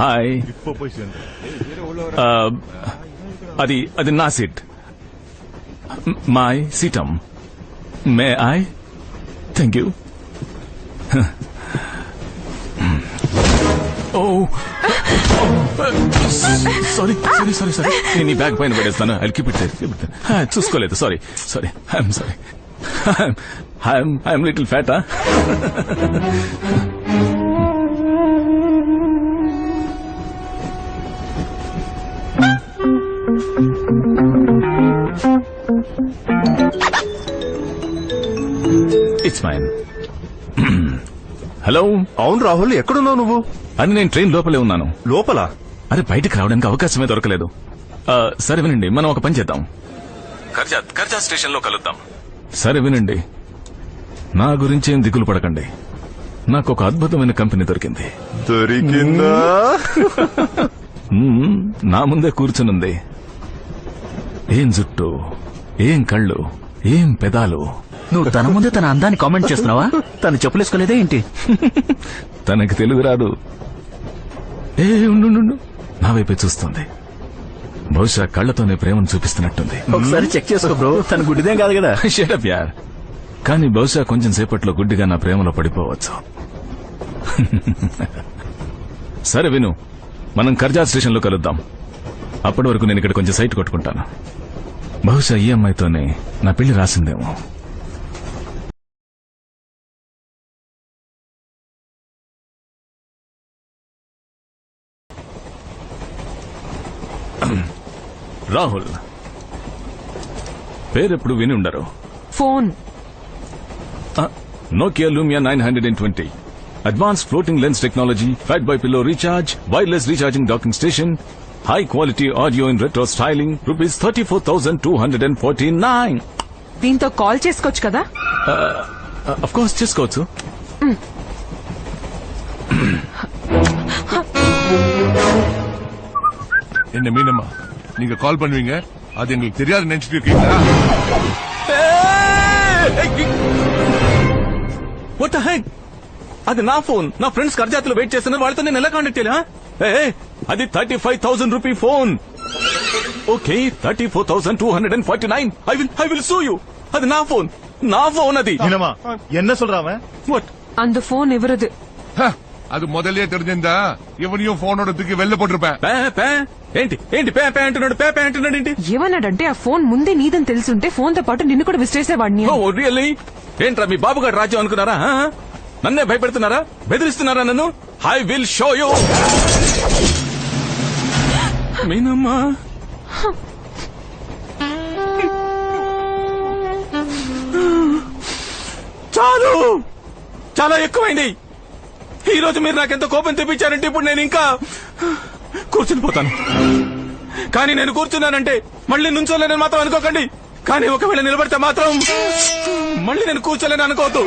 Hi అది అది నా seat. My సీటమ్ may I thank you oh sorry sorry sorry sorry నేను ఈ బ్యాగ్ పైన పడేస్తాను. ఐ కీప్ ఇట్ చూసుకోలేదు. Sorry sorry I'm sorry I'm I'm little ఫ్యాటా it's mine hello అవును రాహుల్ ఎక్కడున్నావు నువ్వు? అని నేను ట్రైన్ లోపలే ఉన్నాను. లోపల? అరే బయటకు రావడానికి అవకాశమే దొరకలేదు. ఆ, సరే వినండి మనం ఒక పని చేద్దాం. కర్జా కర్జా స్టేషన్లో కలుద్దాం. సరే వినండి. నా గురించి ఏం దిగులు పడకండి. నాకు ఒక అద్భుతమైన కంపెనీ దొరికింది. దొరికిందా? మ్మ్, నా ముందే కూర్చునుంది. ఏం జుట్టు ఏం కళ్ళు ఏం పెదాలు. నువ్వు తన ముందే తన అందాన్ని కామెంట్ చేస్తున్నావా? తను చెప్పులేసుకోలేదే ఏంటి? తనకి తెలుగు రాదు. ఏ ఉండు. నా వైపే చూస్తుంది. బహుశా కళ్ళతోనే ప్రేమను చూపిస్తున్నట్టుంది. ఒకసారి చెక్ చేసుకో బ్రో. తన గుడ్డిదేం కాదు కదా. షటప్ యార్ కానీ బహుశా కొంచెం సేపట్లో గుడ్డిగా నా ప్రేమలో పడిపోవచ్చు. సరే విను. మనం కర్జా స్టేషన్లో కలుద్దాం. అప్పటి వరకు నేను ఇక్కడ కొంచెం సైట్ కొట్టుకుంటాను. బహుశా ఈ అమ్మాయితోనే నా పెళ్ళి రాసిందేమో. రాహుల్ పేరెప్పుడు విని ఉండరు phone Nokia Lumia 920. Advanced floating lens technology, fat by pillow recharge, wireless recharging docking station, high quality audio in retro styling, rupees 34,249. దీంతో కాల్ చేసుకోవచ్చు కదా Uh, చేసుకోవచ్చు என்ன மீனம்மா நீங்க கால் பண்ணுவீங்க அது எங்களுக்கு தெரியாது நினைச்சிட்டு இருக்கீங்களா What the heck? అది నా ఫోన్ నా ఫ్రెండ్స్ కర్జాతలో వెయిట్ చేస్తున్నారు వాళ్ళతో నేను ఎలా కాంటాక్ట్ చేయాలి huh? ఏ, ఏ, అది thirty five thousand rupee phone okay thirty four thousand two hundred and forty nine I will I will sue you అది నా ఫోన్ నా ఫోన్ అది மீனம்மா என்ன சொல்றாவன் What? அந்த ఫోన్ ఎవరిది ஹ, அது முதல்லயே தெரிஞ்சிருந்தா இவனையும் போனோட தூக்கி வெளில போட்டிருப்பேன் పే పే ఏంటి? ఏంటి? పే పే అంటున్నాడు పే పే అంటున్నాడు ఏంటి? ఏమన్నాడంటే ఆ ఫోన్ ముందే నీదని తెలుసుంటే ఫోన్తో పాటు నిన్ను కూడా విసిరేసేవాడిని ఓ రియల్లీ? ఏంట్రా మీ బాబు గారు రాజ్యం అనుకున్నారా? నన్నే భయపెడుతున్నారా? బెదిరిస్తున్నారా నన్ను? I will show you. మీనమ్మా. చాలు! చాలా ఎక్కువైంది. ఈ రోజు మీరు నాకెంత కోపం తెప్పించారంటే ఇప్పుడు నేను ఇంకా కూర్చుని పోతాను. కానీ నేను కూర్చున్నానంటే మళ్ళీ నుంచోలేనని మాత్రం అనుకోకండి. కానీ ఒకవేళ నిలబడితే మాత్రం మళ్ళీ నేను కూర్చోలేని అనుకోవద్దు.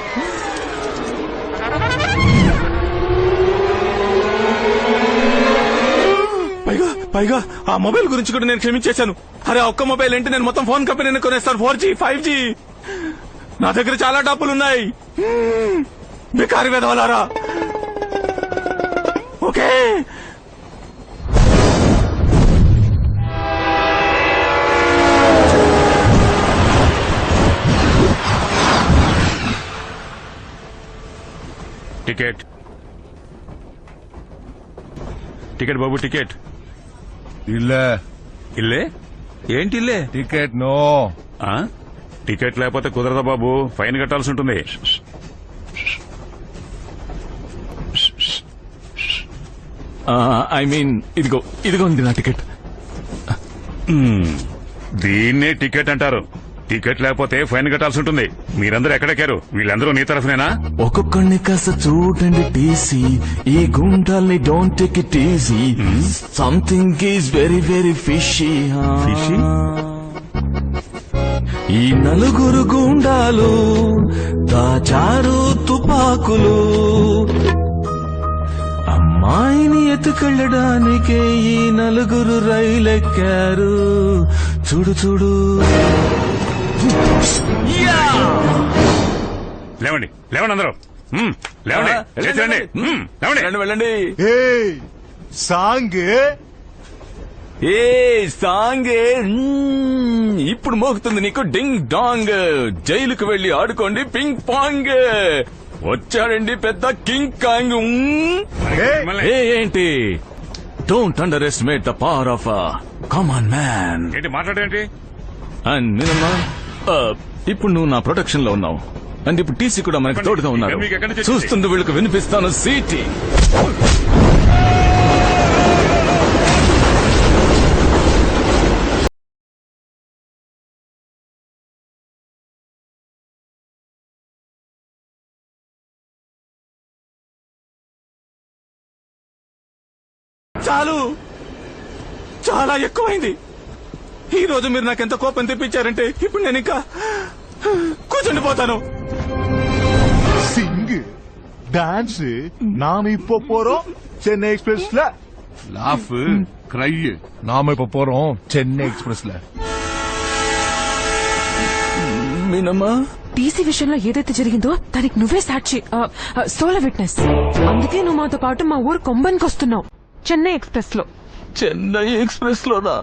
పైగా పైగా ఆ మొబైల్ గురించి కూడా నేను క్షమించేశాను. అరే ఒక్క మొబైల్ ఏంటి? నేను మొత్తం ఫోన్ కంపెనీని కొనేస్తాను. Four G five G. నా దగ్గర చాలా డబ్బులున్నాయి. మీ బికారి వెదవలారా ఓకే. టికెట్. టికెట్ బాబు టికెట్. ఇల్ల. ఇల్లే? ఏంటి ఇల్లే? Ticket no. ఆ? టికెట్ లేకపోతే కుదరదా బాబు? ఫైన్ కట్టాల్సి ఉంటుంది. ఐ మీన్ ఇదిగో ఇదిగో ఉంది నా టికెట్. దీన్నే టికెట్ అంటారు. టికెట్ లేకపోతే ఫైన్ కట్టాల్సి ఉంటుంది మీరందరూ ఎక్కడెక్కారు? వీళ్ళందరూ నీ తరఫునేనా? ఒక్కొక్కడిని కాస్త చూడండి టీసీ ఈ గుండాల్ని don't take it easy something is very very fishy? ఈ నలుగురు గుండాలు దాచారు తుపాకులు. అమ్మాయిని ఎత్తుకెళ్ళడానికే ఈ నలుగురు రైలెక్కారు. చూడు చూడు. లేవండి లేవండి అందరూ. హ్మ్, లేవండి ఆ, లేచి రండి. లేవండి. వెళ్ళండి వెళ్ళండి. సాంగ్. ఏ సాంగ్. ఇప్పుడు మోగుతుంది నీకు డింగ్ డాంగ్. జైలుకు వెళ్ళి ఆడుకోండి పింగ్ పాంగ్. వచ్చాడండి పెద్ద కింగ్ కాంగ్. మ్మ్. మిమ్మల్ని- ఏ ఏంటి? Don't underestimate the power of common man ఏంటి మాట్లాడేంటి? అండ్ నిన్నమ్మా ఇప్పుడు నువ్వు నా ప్రొటెక్షన్లో ఉన్నావు. అండ్ ఇప్పుడు టీసీ కూడా మనకి తోడుగా ఉన్నారు? చూస్తుంది వీళ్ళకి వినిపిస్తాను సీటీ. చాలు. చాలా ఎక్కువైంది. ఈ రోజు మీరు నాకెంత కోపం తెప్పించారంటే ఇప్పుడు నేను ఇంకా కూర్చుండిపోతాను சிங்கு டான்ஸ் நாம இப்போ போறோம் சென்னை எக்ஸ்பிரஸ்ல లాఫ్ క్రై నామ இப்ப போறோம் చెన్నై ఎక్స్ప్రెస్ ல మీనమ్మా టీసీ విషయంలో ఏదైతే జరిగిందో దానికి నువ్వే సాక్షి సోల విట్నెస్ అందుకే నువ్వు మాతో పాటు మా ఊరు కొంబన్కి వస్తున్నావు చెన్నై ఎక్స్ప్రెస్ లో చెన్నై ఎక్స్ప్రెస్ లోనా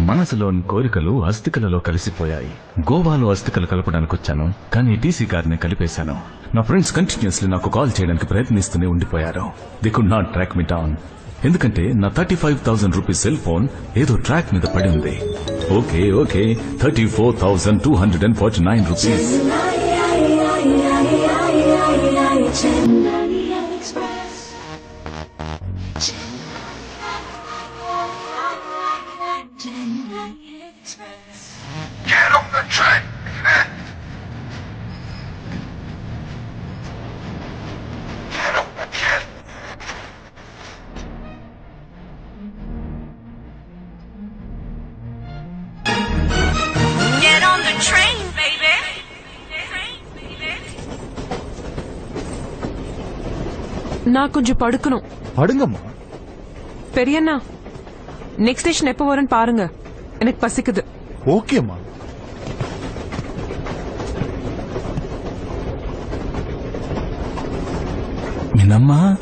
మనసులోని కోరికలు అస్థికలలో కలిసిపోయాయి. గోవాలో అస్థికలు కలపడానికి వచ్చాను కానీ టీసీ గారిని కలిపేశాను. నా ఫ్రెండ్స్ కంటిన్యూస్లీ నాకు కాల్ చేయడానికి ప్రయత్నిస్తూనే ఉండిపోయారు they could not track me down ఎందుకంటే నా thirty five thousand rupees cell phone ఏదో ట్రాక్ మీద పడి ఉంది okay okay thirty four thousand two hundred and forty nine rupees నా కొంచెం పడుకును. పడుంగమ్మా. పెరియన్నా నెక్స్ట్ స్టేషన్ ఎప్పుడు வரேன்னு பாருங்க எனக்கு ఓకే అమ్మా. నిన్నమ్మా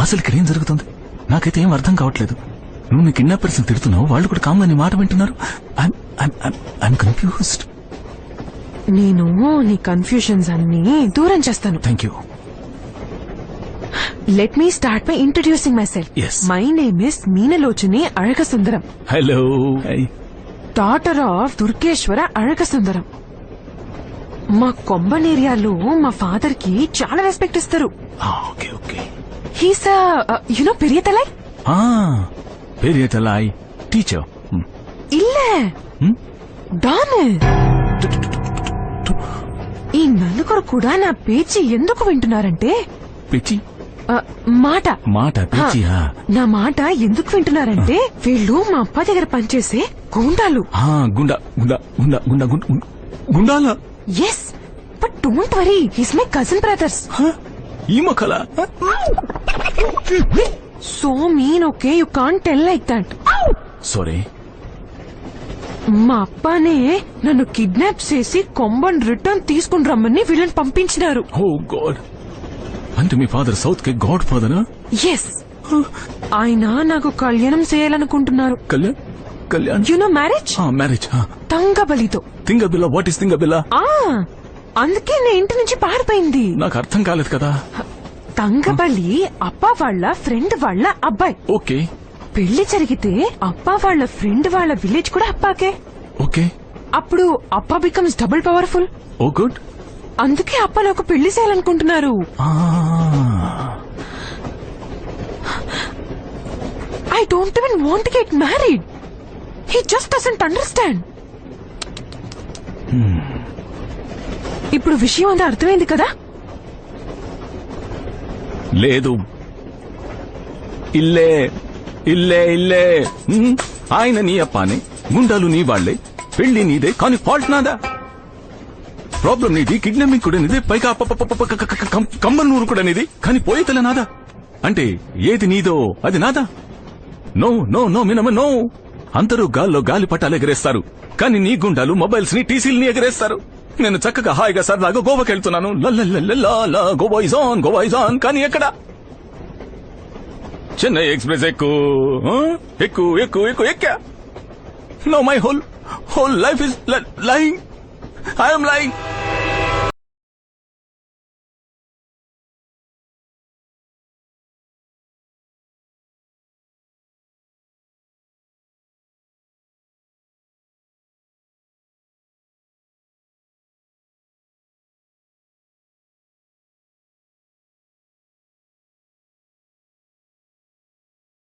అసలు ఇక్కడ ఏం జరుగుతుంది? నాకైతే ఏం అర్థం కావట్లేదు. నువ్వు నీ కిడ్నాపర్స్ని తిడుతున్నావు వాళ్ళు కూడా కామ్గా నీ మాట వింటున్నారు. ఐఎమ్ కన్ఫ్యూజ్డ్ నేను నీ కన్ఫ్యూషన్స్ అన్ని దూరం చేస్తాను. Thank you let me start by introducing myself my name is Meenalochini Azhagu Sundaram hello daughter of Durgeshwara Azhagu Sundaram మా కొంబన్ ఏరియాలో మా ఫాదర్కి చాలా రెస్పెక్ట్ ఇస్తారు. ఓకే హీస్ యునో పెరియ తలై పేరు ఎతలాయ్ టీచర్ ఇల్ల? ఈ నలుగురు కూడా నా పేచి ఎందుకు వింటున్నారంటే? పేచి? మాట. మాట నా మాట ఎందుకు వింటున్నారంటే వీళ్ళు మా అప్ప దగ్గర పనిచేసే గూండాలు. గుండా గుండా గుండా గుండా గుండా గుండాలా? Yes but don't worry he's my cousin brothers ఈ మొక్కల so mean okay you can't tell like that sorry మా అప్పనే నన్ను కిడ్నాప్ చేసి కొంబన్ రిటర్న్ తీసుకుని రమ్మని వీళ్ళని పంపించినారు. ఓ గాడ్ అంటే మీ ఫాదర్ సౌత్కి గాడ్ ఫాదర్ ఎస్ ఆయన నాకు కళ్యాణం చేయాలనుకుంటున్నారు. Kalyan? Kalyan you know marriage marriage తంగబలితో. తింగ బిల్ల వాట్ ఇస్ ఆ అందుకే నా ఇంటి నుంచి పారిపోయింది. నాకు అర్థం కాలేదు కదా. తంగబలి అప్ప వాళ్ళ ఫ్రెండ్ వాళ్ళ అబ్బాయి. ఓకే. పెళ్ళి జరిగితే అప్ప వాళ్ళ ఫ్రెండ్ వాళ్ళ విలేజ్ కూడా అప్పాకే. ఓకే. అప్పుడు అప్ప becomes double powerful oh good. అందుకే అప్ప నాకు పెళ్ళి చేయాలనుకుంటున్నారు. I don't even want get married he just doesn't understand ఇప్పుడు విషయం అంతా అర్థమైంది కదా? లేదు. ఇల్లే ఇల్లే ఇల్లే? ఆయన నీ అప్పానే గుండాలు నీ వాళ్ళే పెళ్ళి నీదే కానీ ఫాల్ట్ నాదా? ప్రాబ్లం నీది కిడ్నాపింగ్ కూడా నీది పైగా కమ్మన్నూరు కూడా నీది. కానీ పోయేతలే నాదా? అంటే ఏది నీదో అది నాదా? నో నో నో మినమ నో. అందరూ గాల్లో గాలి పట్టాలు ఎగరేస్తారు. కానీ నీ గుండాలు మొబైల్స్ని టీసీల్ని ఎగరేస్తారు. నేను చక్కగా హాయిగా సరదాగా గోవాకి వెళ్తున్నాను. లల్లల్లల్లా, Goa is on Goa is on కానీ ఎక్కడ? చెన్నై ఎక్స్ప్రెస్ ఎక్కు. ఎక్కు ఎక్కు ఎక్కు ఎక్కా. No my whole whole life is lying I'm lying